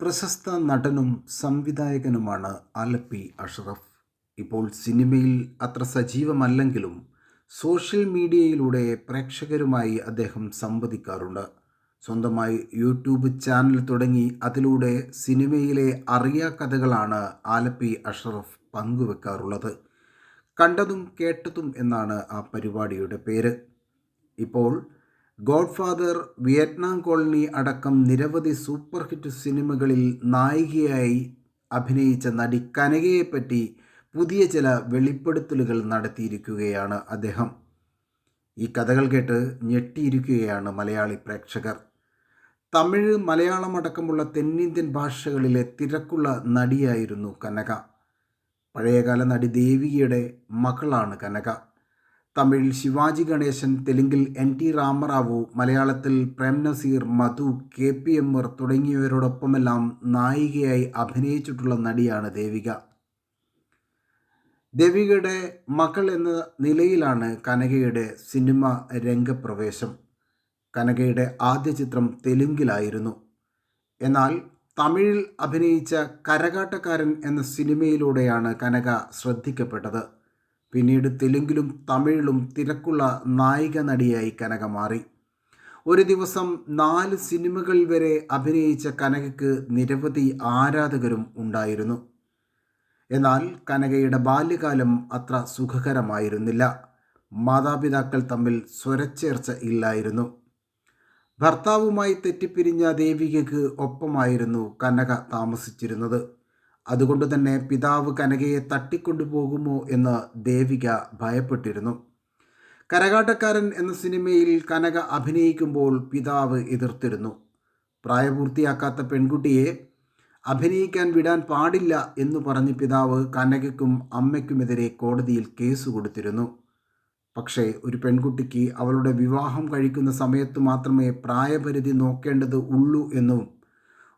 പ്രശസ്ത നടനും സംവിധായകനുമാണ് ആലപ്പി അഷ്റഫ്. ഇപ്പോൾ സിനിമയിൽ അത്ര സജീവമല്ലെങ്കിലും സോഷ്യൽ മീഡിയയിലൂടെ പ്രേക്ഷകരുമായി അദ്ദേഹം സംവദിക്കാറുണ്ട്. സ്വന്തമായി യൂട്യൂബ് ചാനൽ തുടങ്ങി അതിലൂടെ സിനിമയിലെ അറിയാ കഥകളാണ് ആലപ്പി അഷ്റഫ് പങ്കുവെക്കാറുള്ളത്. കണ്ടതും കേട്ടതും എന്നാണ് ആ പരിപാടിയുടെ പേര്. ഇപ്പോൾ ഗോഡ്ഫാദർ വിയറ്റ്നാം കോളനി അടക്കം നിരവധി സൂപ്പർ ഹിറ്റ് സിനിമകളിൽ നായികയായി അഭിനയിച്ച നടി കനകയെപ്പറ്റി പുതിയ ചില വെളിപ്പെടുത്തലുകൾ നടത്തിയിരിക്കുകയാണ് അദ്ദേഹം. ഈ കഥകൾ കേട്ട് ഞെട്ടിയിരിക്കുകയാണ് മലയാളി പ്രേക്ഷകർ. തമിഴ് മലയാളം അടക്കമുള്ള തെന്നിന്ത്യൻ ഭാഷകളിലെ തിരക്കുള്ള നടിയായിരുന്നു കനക. പഴയകാല നടി ദേവികയുടെ മകളാണ് കനക. തമിഴിൽ ശിവാജി ഗണേശൻ തെലുങ്കിൽ എൻ ടി രാമറാവു മലയാളത്തിൽ പ്രേം നസീർ മധു കെ പി എമ്മർ തുടങ്ങിയവരോടൊപ്പമെല്ലാം നായികയായി അഭിനയിച്ചിട്ടുള്ള നടിയാണ് ദേവിക. ദേവികയുടെ മകൾ എന്ന നിലയിലാണ് കനകയുടെ സിനിമ രംഗപ്രവേശം. കനകയുടെ ആദ്യ ചിത്രം തെലുങ്കിലായിരുന്നു. എന്നാൽ തമിഴിൽ അഭിനയിച്ച കരകാട്ടക്കാരൻ എന്ന സിനിമയിലൂടെയാണ് കനക ശ്രദ്ധിക്കപ്പെട്ടത്. പിന്നീട് തെലുങ്കിലും തമിഴിലും തിരക്കുള്ള നായിക നടിയായി കനക മാറി. ഒരു ദിവസം നാല് സിനിമകൾ വരെ അഭിനയിച്ച കനകയ്ക്ക് നിരവധി ആരാധകരും ഉണ്ടായിരുന്നു. എന്നാൽ കനകയുടെ ബാല്യകാലം അത്ര സുഖകരമായിരുന്നില്ല. മാതാപിതാക്കൾ തമ്മിൽ സ്വരച്ചേർച്ച ഇല്ലായിരുന്നു. ഭർത്താവുമായി തെറ്റിപ്പിരിഞ്ഞ ദേവികയ്ക്ക് ഒപ്പമായിരുന്നു കനക താമസിച്ചിരുന്നത്. അതുകൊണ്ട് തന്നെ പിതാവ് കനകയെ തട്ടിക്കൊണ്ടുപോകുമോ എന്ന് ദേവിക ഭയപ്പെട്ടിരുന്നു. കരകാട്ടക്കാരൻ എന്ന സിനിമയിൽ കനക അഭിനയിക്കുമ്പോൾ പിതാവ് എതിർത്തിരുന്നു. പ്രായപൂർത്തിയാക്കാത്ത പെൺകുട്ടിയെ അഭിനയിക്കാൻ വിടാൻ പാടില്ല എന്ന് പറഞ്ഞ് പിതാവ് കനകയ്ക്കും അമ്മയ്ക്കുമെതിരെ കോടതിയിൽ കേസ് കൊടുത്തിരുന്നു. പക്ഷേ ഒരു പെൺകുട്ടിക്ക് അവളുടെ വിവാഹം കഴിക്കുന്ന സമയത്ത് മാത്രമേ പ്രായപരിധി നോക്കേണ്ടത് ഉള്ളൂ എന്നും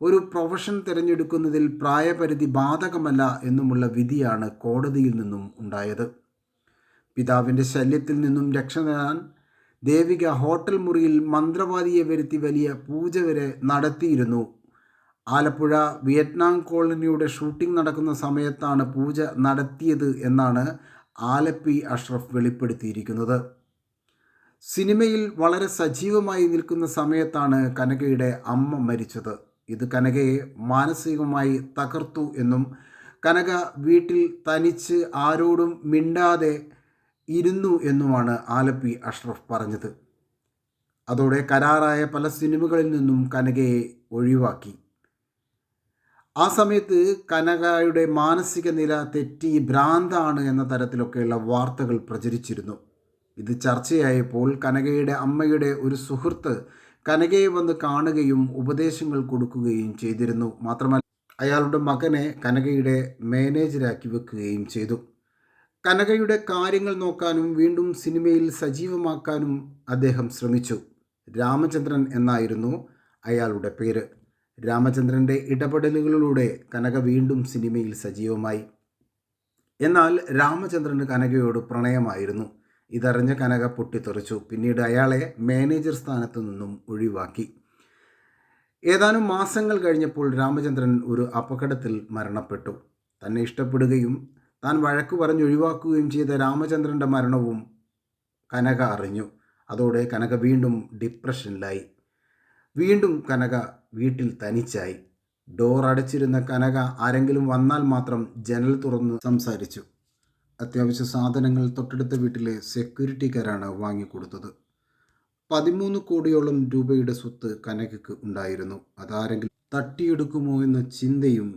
ഒരു പ്രൊഫഷൻ തിരഞ്ഞെടുക്കുന്നതിൽ പ്രായപരിധി ബാധകമല്ല എന്നുമുള്ള വിധിയാണ് കോടതിയിൽ നിന്നും ഉണ്ടായത്. പിതാവിന്റെ ശല്യത്തിൽ നിന്നും രക്ഷ നേടാൻ ദേവിക ഹോട്ടൽ മുറിയിൽ മന്ത്രവാദിയെ വരുത്തി വലിയ പൂജ വരെ നടത്തിയിരുന്നു. ആലപ്പുഴ വിയറ്റ്നാം കോളനിയുടെ ഷൂട്ടിംഗ് നടക്കുന്ന സമയത്താണ് പൂജ നടത്തിയത് എന്നാണ് ആലപ്പി അഷ്റഫ് വെളിപ്പെടുത്തിയിരിക്കുന്നത്. സിനിമയിൽ വളരെ സജീവമായി നിൽക്കുന്ന സമയത്താണ് കനകയുടെ അമ്മ മരിച്ചത്. ഇത് കനകയെ മാനസികമായി തകർത്തു എന്നും കനക വീട്ടിൽ തനിച്ച് ആരോടും മിണ്ടാതെ ഇരുന്നു എന്നുമാണ് ആലപ്പി അഷ്റഫ് പറഞ്ഞത്. അതോടെ കരാറായ പല സിനിമകളിൽ നിന്നും കനകയെ ഒഴിവാക്കി. ആ സമയത്ത് കനകയുടെ മാനസിക നില തെറ്റി ഭ്രാന്താണ് എന്ന തരത്തിലൊക്കെയുള്ള വാർത്തകൾ പ്രചരിച്ചിരുന്നു. ഇത് ചർച്ചയായപ്പോൾ കനകയുടെ അമ്മയുടെ ഒരു സുഹൃത്ത് കനകയെ വന്ന് കാണുകയും ഉപദേശങ്ങൾ കൊടുക്കുകയും ചെയ്തിരുന്നു. മാത്രമല്ല അയാളുടെ മകനെ കനകയുടെ മാനേജരാക്കി വെക്കുകയും ചെയ്തു. കനകയുടെ കാര്യങ്ങൾ നോക്കാനും വീണ്ടും സിനിമയിൽ സജീവമാക്കാനും അദ്ദേഹം ശ്രമിച്ചു. രാമചന്ദ്രൻ എന്നായിരുന്നു അയാളുടെ പേര്. രാമചന്ദ്രന്റെ ഇടപെടലുകളിലൂടെ കനക വീണ്ടും സിനിമയിൽ സജീവമായി. എന്നാൽ രാമചന്ദ്രന് കനകയോട് പ്രണയമായിരുന്നു. ഇതറിഞ്ഞ കനക പൊട്ടിത്തെറിച്ചു. പിന്നീട് അയാളെ മാനേജർ സ്ഥാനത്തു നിന്നും ഒഴിവാക്കി. ഏതാനും മാസങ്ങൾ കഴിഞ്ഞപ്പോൾ രാമചന്ദ്രൻ ഒരു അപകടത്തിൽ മരണപ്പെട്ടു. തന്നെ ഇഷ്ടപ്പെടുകയും താൻ വഴക്കു പറഞ്ഞ് ഒഴിവാക്കുകയും ചെയ്ത രാമചന്ദ്രന്റെ മരണവും കനക അറിഞ്ഞു. അതോടെ കനക വീണ്ടും ഡിപ്രഷനിലായി. വീണ്ടും കനക വീട്ടിൽ തനിച്ചായി. ഡോർ അടച്ചിരുന്ന കനക ആരെങ്കിലും വന്നാൽ മാത്രം ജനൽ തുറന്ന് സംസാരിച്ചു. അത്യാവശ്യ സാധനങ്ങൾ തൊട്ടടുത്ത വീട്ടിലെ സെക്യൂരിറ്റിക്കാരാണ് വാങ്ങിക്കൊടുത്തത്. പതിമൂന്ന് കോടിയോളം രൂപയുടെ സ്വത്ത് കനകയ്ക്ക് ഉണ്ടായിരുന്നു. അതാരെങ്കിലും തട്ടിയെടുക്കുമോ എന്ന ചിന്തയും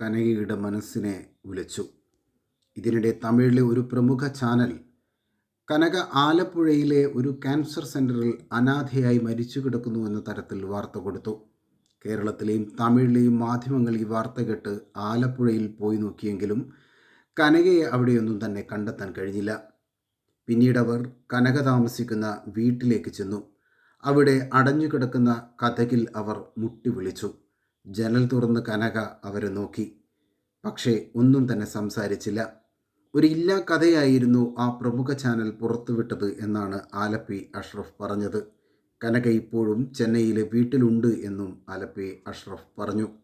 കനകയുടെ മനസ്സിനെ ഉലച്ചു ഇതിനിടെ തമിഴിലെ ഒരു പ്രമുഖ ചാനൽ കനക ആലപ്പുഴയിലെ ഒരു ക്യാൻസർ സെന്ററിൽ അനാഥയായി മരിച്ചു കിടക്കുന്നു എന്ന തരത്തിൽ വാർത്ത കൊടുത്തു. കേരളത്തിലെയും തമിഴിലെയും മാധ്യമങ്ങൾ ഈ വാർത്ത കേട്ട് ആലപ്പുഴയിൽ പോയി നോക്കിയെങ്കിലും കനകയെ അവിടെയൊന്നും തന്നെ കണ്ടെത്താൻ കഴിഞ്ഞില്ല. പിന്നീട് അവർ കനക താമസിക്കുന്ന വീട്ടിലേക്ക് ചെന്നു. അവിടെ അടഞ്ഞുകിടക്കുന്ന കഥകിൽ അവർ മുട്ടി വിളിച്ചു ജനൽ തുറന്ന് കനക അവരെ നോക്കി. പക്ഷേ ഒന്നും തന്നെ സംസാരിച്ചില്ല. ഒരു ഇല്ലാ കഥയായിരുന്നു ആ പ്രമുഖ ചാനൽ പുറത്തുവിട്ടത് എന്നാണ് ആലപ്പി അഷ്റഫ് പറഞ്ഞത്. കനക ഇപ്പോഴും ചെന്നൈയിലെ വീട്ടിലുണ്ട് എന്നും ആലപ്പി അഷ്റഫ് പറഞ്ഞു.